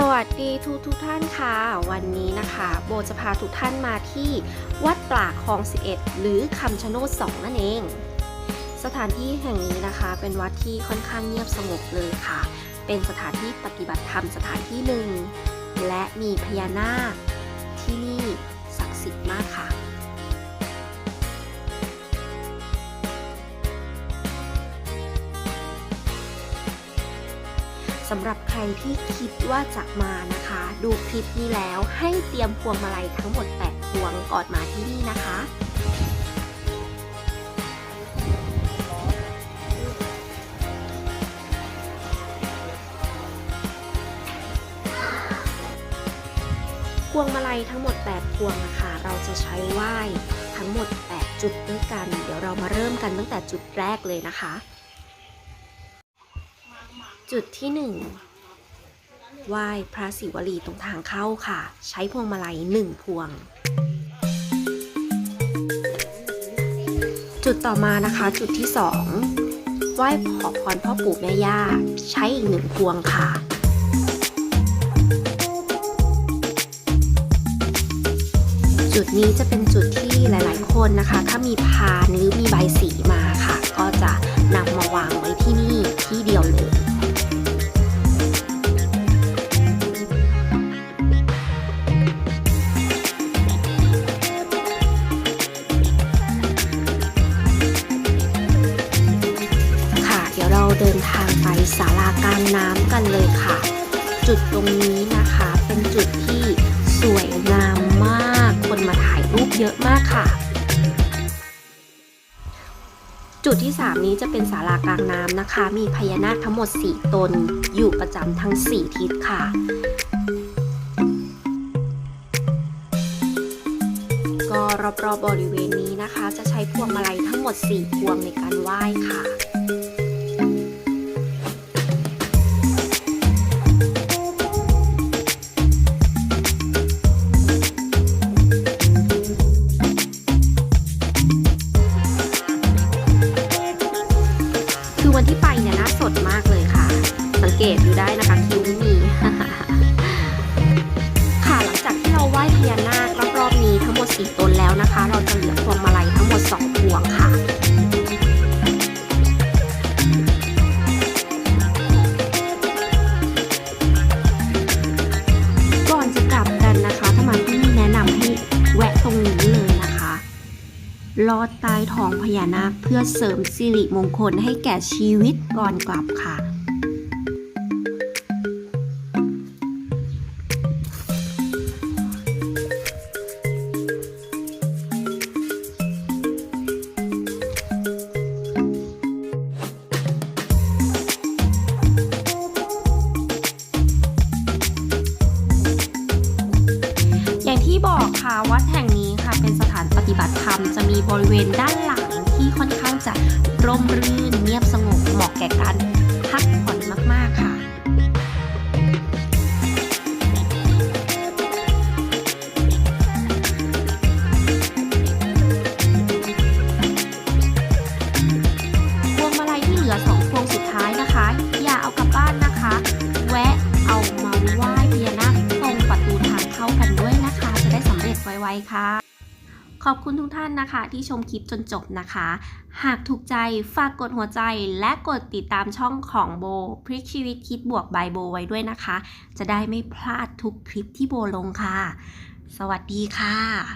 สวัสดีทุกทุกท่านค่ะ วันนี้นะคะ โบจะพาทุกท่านมาที่วัดป่าคลอง 11 หรือคำชะโนด2นั่นเอง สถานที่แห่งนี้นะคะ เป็นวัดที่ค่อนข้างเงียบสงบเลยค่ะ เป็นสถานที่ปฏิบัติธรรมสถานที่หนึ่ง และมีพญานาคที่นี่ศักดิ์สิทธิ์มาก สำหรับใครที่คิดว่าจะมานะคะ ดูคลิปนี้แล้วให้เตรียมพวงมาลัยทั้งหมด 8 พวงก่อนมาที่นี่นะคะพวงมาลัยทั้งหมด 8 พวงนะคะเราจะใช้ไหว้ทั้งหมด 8 จุดด้วยกัน เดี๋ยวเรามาเริ่มกันตั้งแต่จุดแรกเลยนะคะ จุดที่ 1 ไหว้พระศิวลีตรงทางเข้าค่ะ ใช้พวงมาลัย 1 พวง จุดต่อมานะคะจุดที่ 2 ไหว้ขอพรพ่อปู่แม่ย่า ใช้อีกหนึ่งพวงค่ะจุดนี้จะเป็นจุดที่หลาย ๆ คนนะคะ ถ้ามีพานหรือมีใบสีมาค่ะ ก็จะนำมาวางไว้ที่นี่ที่เดียวเลย เดินทางไปศาลากลางน้ำกันเลยค่ะ จุดตรงนี้นะคะเป็นจุดที่สวยงามมาก คนมาถ่ายรูปเยอะมากค่ะ จุดที่ 3 นี้จะเป็นศาลากลางน้ำนะคะ มีพญานาคทั้งหมด 4 ตน อยู่ประจำทั้ง 4 ทิศค่ะก็รอบๆบริเวณนี้นะคะ จะใช้พวงมาลัยทั้งหมด 4 พวงในการไหว้ค่ะ สดมากเลยค่ะ สังเกตดูได้นะคะคิ้วไม่ ลอดใต้ท้องพญานาคเพื่อเสริมสิริมงคลให้แก่ชีวิตก่อนกลับค่ะอย่างที่บอกค่ะวัดแห่งนี้ค่ะเป็นสถาน ฏิบัติธรรมจะมีบริเวณด้านหลังที่ค่อนข้างจะร่มรื่นเงียบสงบเหมาะแก่การพักผ่อนมาก ๆ ค่ะ พวงมาลัยที่เหลือสองพวงสุดท้ายนะคะ อย่าเอากลับบ้านนะคะ แวะเอามาไหว้พญานาคตรงประตูทางเข้ากันด้วยนะคะ จะได้สำเร็จไวๆค่ะ ขอบคุณทุกท่านนะคะ ที่ชมคลิปจนจบนะคะ หากถูกใจฝากกดหัวใจและกดติดตามช่องของโบพลิกชีวิตคิดบวกบายโบไว้ด้วยนะคะ จะได้ไม่พลาดทุกคลิปที่โบลงค่ะ สวัสดีค่ะ